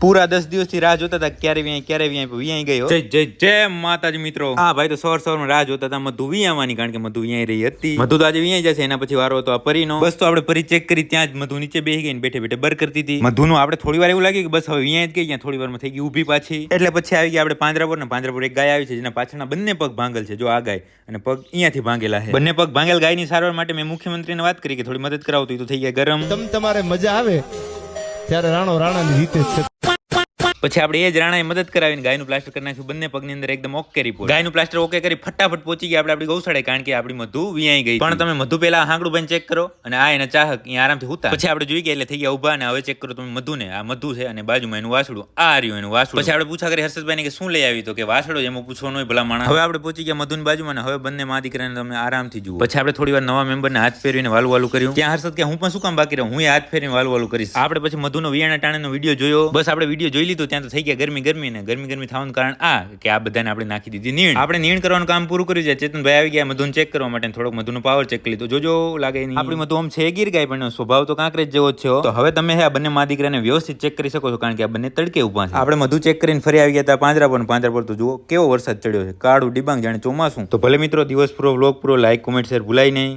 પૂરા દસ દિવસથી રાહ જોતા હતા ક્યારે વ્યાય ક્યારે વ્યાય વ્યાય ગયો જય જય જય માતાજી મિત્રો. હા ભાઈ તો સવાર સવારમાં રાહ જોતા હતા મધુ વિયાવાની કારણ કે મધુ વ્યાય રહી હતી. મધુ તો આજે વ્યાય જશે એના પછી વારો હતો આ પરીનો. બસ તો આપણે પરી ચેક કરી ત્યાં જ મધુ નીચે બેસી ગઈ બેઠે બેઠે બર કરતી હતી મધુનું આપણે થોડી વાર એવું લાગ્યું કે બસ હવે વ્યાય જ ગઈ ત્યાં થોડી વારમાં થઈ ગઈ ઊભી પાછી. એટલે પછી આવી ગયા આપણે પાંજરાપુર ને પાંજરાપુર એક ગાય આવી છે જેના પાછળના બંને પગ ભાંગલ છે જો આ ગાય અને પગ અહીંયાથી ભાંગેલા છે. બંને પગ ભાંગેલ ગાયની સારવાર માટે મેં મુખ્યમંત્રીને વાત કરી કે થોડી મદદ કરાવતી તો થઈ ગયા ગરમ. તમ તમારે મજા આવે ત્યારે રાણો રાણાની રીતે છે. પછી આપણે એ જ રાણાએ મદદ કરાવીને ગાયનું પ્લાસ્ટર કરી નાખ્યું. બંને પગની અંદર એકદમ ઓકે રિપોર્ટ ગાયનું પ્લાસ્ટર ઓકે કરી ફટાફટ પહોંચી ગયા આપણે આપણી ગૌશાળાએ કારણ કે આપણી મધુ વિયાઈ ગઈ. પણ તમે મધુ પહેલા હાંકડું બંધ ચેક કરો અને આ એના ચાહક અહીંયા આરામથી હુતા પછી આપણે જોઈ ગયા એટલે થઈ ગયા ઊભા અને હવે ચેક કરો તમે મધુને. આ મધુ છે અને બાજુમાં એનું વાસડું આ રહ્યું એનું વાસડું પછી આપણે પૂછા કરી હર્ષદભાઈને કે શું લઈ આવી તો કે વાસડો એમાં પૂછવાનું હોય ભલા માણસ. હવે આપણે પહોંચી ગયા મધુની બાજુમાં હવે બંને મા દીકરાને તમે આરામથી જુઓ. પછી આપણે થોડી વાર નવા મેમ્બરને હાથ ફેરવીને વાલું વાલું કર્યું. ત્યાં હર્ષદ કે હું પણ શું કામ બાકી રહ્યું હું હાથ ફેરવીને વાલું વાલું કરીશ. આપણે પછી મધુનો વિયાણા ટાણાનો વીડિયો જોયો. બસ આપણે વીડિયો જોઈ લીધો. ત્યાં તો થઈ ગયા ગરમી ગરમી ને ગરમી ગરમી થવાનું કારણ આ કે આ બધાને આપણે નાખી દીધી નીણ. આપણે નીણ કરવાનું કામ પૂરું કર્યું છે. ચેતનભાઈ આવી ગયા મધુને ચેક કરવા માટે થોડોક મધુનો પાવર ચેક કરી લીધો. જોજો લાગે નહીં. આપણી મધુ આમ છે ગીર ગાય પણ સ્વભાવ તો કાંકરેજ જેવો જ છે તો હવે તમે આ બંને મા દીકરાને વ્યવસ્થિત ચેક કરી શકો છો કારણ કે આ બંને તડકે ઊભા છે. આપણે મધુ ચેક કરીને ફરી આવી ગયા હતા પાંજરા પર પાંજરા પર તો જુઓ કેવો વરસાદ ચડ્યો છે. કાળું ડિબાંગ જાણે ચોમાસું. તો ભલે મિત્રો દિવસ પૂરો વ્લોગ પૂરો લાઈક કોમેન્ટ શેર ભૂલાય નહીં.